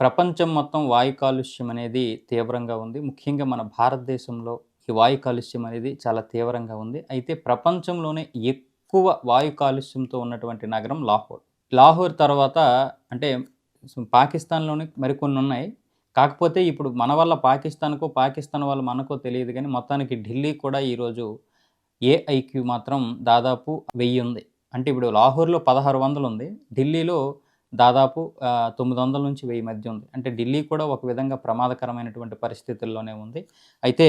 ప్రపంచం మొత్తం వాయు కాలుష్యం అనేది తీవ్రంగా ఉంది. ముఖ్యంగా మన భారతదేశంలో ఈ వాయు కాలుష్యం అనేది చాలా తీవ్రంగా ఉంది. అయితే ప్రపంచంలోనే ఎక్కువ వాయు కాలుష్యంతో ఉన్నటువంటి నగరం లాహోర్. లాహోర్ తర్వాత అంటే పాకిస్తాన్లోనే మరికొన్ని ఉన్నాయి. కాకపోతే ఇప్పుడు మన వల్ల పాకిస్తాన్కో పాకిస్తాన్ వల్ల మనకో తెలియదు కానీ మొత్తానికి ఢిల్లీ కూడా ఈరోజు ఏఐక్యూ మాత్రం దాదాపు వెయ్యి ఉంది. అంటే ఇప్పుడు లాహోర్లో పదహారు వందలు ఉంది. ఢిల్లీలో దాదాపు తొమ్మిది వందల నుంచి వెయ్యి మధ్య ఉంది. అంటే ఢిల్లీ కూడా ఒక విధంగా ప్రమాదకరమైనటువంటి పరిస్థితుల్లోనే ఉంది. అయితే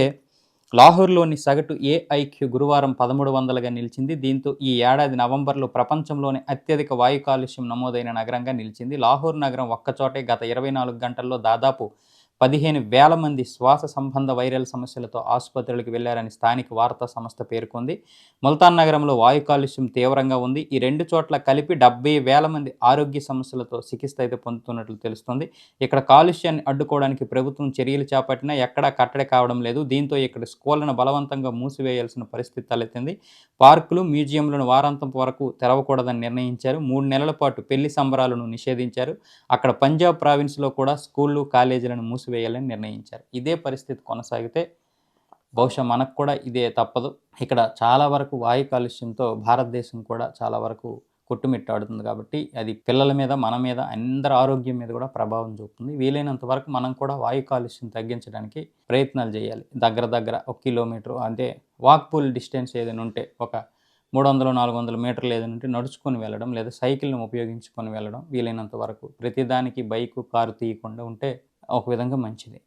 లాహోర్లోని సగటు ఏఐక్యూ గురువారం పదమూడు వందలుగా నిలిచింది. దీంతో ఈ ఏడాది నవంబర్లో ప్రపంచంలోనే అత్యధిక వాయు కాలుష్యం నమోదైన నగరంగా నిలిచింది. లాహోర్ నగరం ఒక్కచోటే గత ఇరవై నాలుగు గంటల్లో దాదాపు పదిహేను వేల మంది శ్వాస సంబంధ వైరల్ సమస్యలతో ఆసుపత్రులకు వెళ్ళారని స్థానిక వార్తా సంస్థ పేర్కొంది. ముల్తాన్ నగరంలో వాయు కాలుష్యం తీవ్రంగా ఉంది. ఈ రెండు చోట్ల కలిపి డెబ్బై వేల మంది ఆరోగ్య సమస్యలతో చికిత్స అయితే పొందుతున్నట్లు తెలుస్తుంది. ఇక్కడ కాలుష్యాన్ని అడ్డుకోవడానికి ప్రభుత్వం చర్యలు చేపట్టినా ఎక్కడా కట్టడి కావడం లేదు. దీంతో ఇక్కడ స్కూళ్ళను బలవంతంగా మూసివేయాల్సిన పరిస్థితి తలెత్తింది. పార్కులు మ్యూజియంలను వారాంతం వరకు తెరవకూడదని నిర్ణయించారు. మూడు నెలల పాటు పెళ్ళి సంబరాలను నిషేధించారు. అక్కడ పంజాబ్ ప్రావిన్స్లో కూడా స్కూళ్ళు కాలేజీలను మూసి మూసివేయాలని నిర్ణయించారు. ఇదే పరిస్థితి కొనసాగితే బహుశా మనకు కూడా ఇదే తప్పదు. ఇక్కడ చాలా వరకు వాయు కాలుష్యంతో భారతదేశం కూడా చాలా వరకు కొట్టుమిట్టాడుతుంది కాబట్టి అది పిల్లల మీద మన మీద అందరి ఆరోగ్యం మీద కూడా ప్రభావం చూపుతుంది. వీలైనంత వరకు మనం కూడా వాయు కాలుష్యం తగ్గించడానికి ప్రయత్నాలు చేయాలి. దగ్గర దగ్గర ఒక కిలోమీటర్ అంటే వాక్బుల్ డిస్టెన్స్ ఏదైనా ఉంటే ఒక మూడు వందలు నాలుగు వందల మీటర్లు ఏదైనా ఉంటే నడుచుకొని వెళ్ళడం లేదా సైకిల్ని ఉపయోగించుకొని వెళ్ళడం వీలైనంత వరకు. ప్రతిదానికి బైకు కారు తీయకుండా ఉంటే ఒక విధంగా మంచిది.